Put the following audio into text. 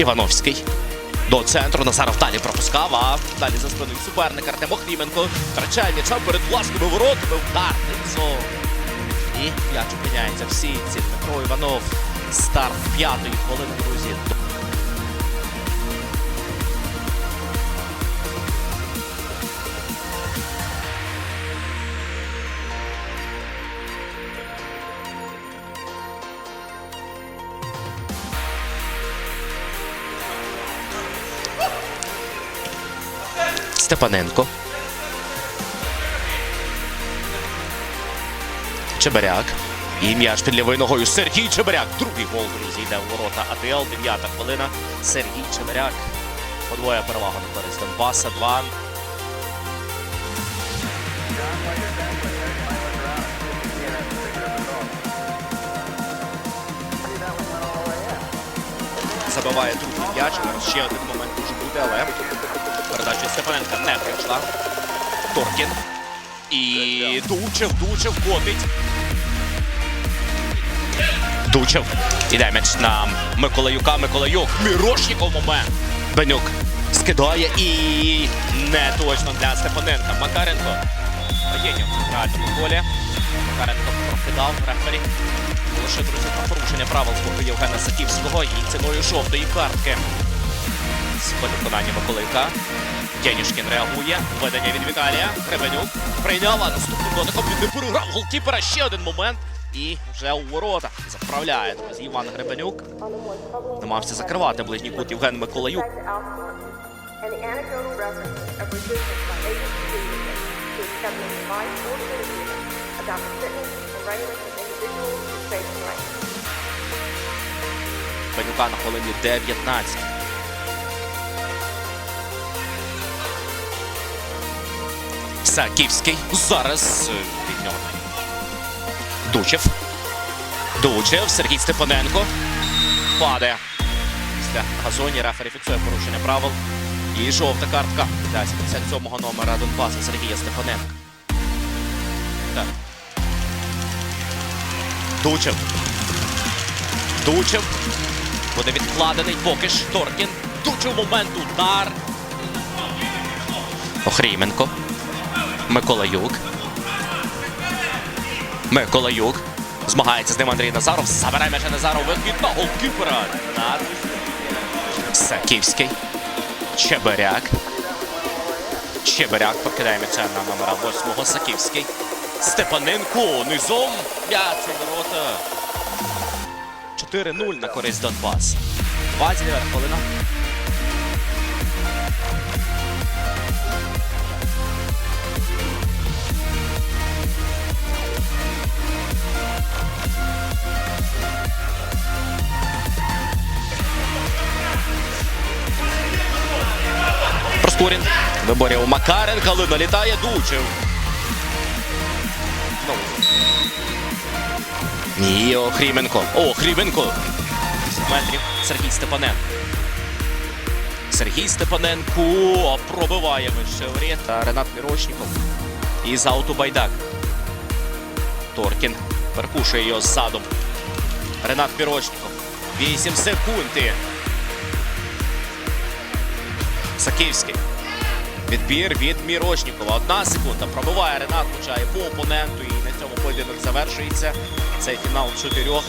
Івановський. До центру Назаров далі пропускав, а далі за спиною суперник Артем Охріменко. Втрачає м'яча перед власними воротами. Удар низом. І м'яч опиняється в сітці. Петро Іванов. Старт п'ятої хвилини, друзі. Степаненко. Чебаряк. І м'яч під лівою ногою. Сергій Чебаряк. Другий гол, друзі, йде у ворота АТЛ. Дев'ята хвилина. Сергій Чебаряк. Подвоє перевага на користь Донбаса. Два. Забиває другий м'яч. Ще один момент може бути, але передача Степаненка не прийшла. Торкін. І Дучев, Дучев котить. Дучев. Іде м'яч на Миколаюка. Миколаюк. Мірошніков момент. Бенюк скидає і не точно для Степаненка. Макаренко. Єнів в реальному полі. Макаренко прокидав рефері. Лише друзі про порушення правил з боку Євгена Саківського і ціною жовтої картки. З виконання Миколайка. Тянішкін реагує. Ведення від Віталія. Гребенюк прийняв, а наступним дотиком він не переграв голкіпера. Ще один момент. І вже у ворота заправляє з Іван Гребенюк. Намагався закривати ближній кут Євген Миколаюк. Бенюка на хвилині 19. Саківський. Зараз е, від нього. Дучев. Дучев. Сергій Степаненко. Падає. Після газоні рефері фіксує порушення правил. І жовта картка для 77-го номера Донбаса Сергія Степаненка. Так. Дучев. Дучев. Буде відкладений поки ж Торкін. Дучев момент удар. Охріменко. Миколаюк. Миколаюк. Змагається з ним Андрій Назаров. Забирає м'яча Назаров. Вихід на голкіпера. Саківський. Чебиряк. Чебиряк покидає м'яча на номера 8 Саківський. Степаненко низом. М'яч у ворота. 4-0 на користь Донбас. 29 хвилина. Проскурін. Виборів Макаренка, але налітає Дучев. Ну. Ні, Охріменко. Охріменко. 10 метрів. Сергій Степаненко. Сергій Степаненко пробиває вище. Та Ренат Мірошніков. І за Байдак. Торкін перкушує його ззаду. Ренат Мірошніков. 8 секунд. Саківський. Відбір від Мірошнікова. Одна секунда. Пробиває Ренат, влучає по опоненту. І на цьому поєдинок завершується. Цей фінал чотирьох.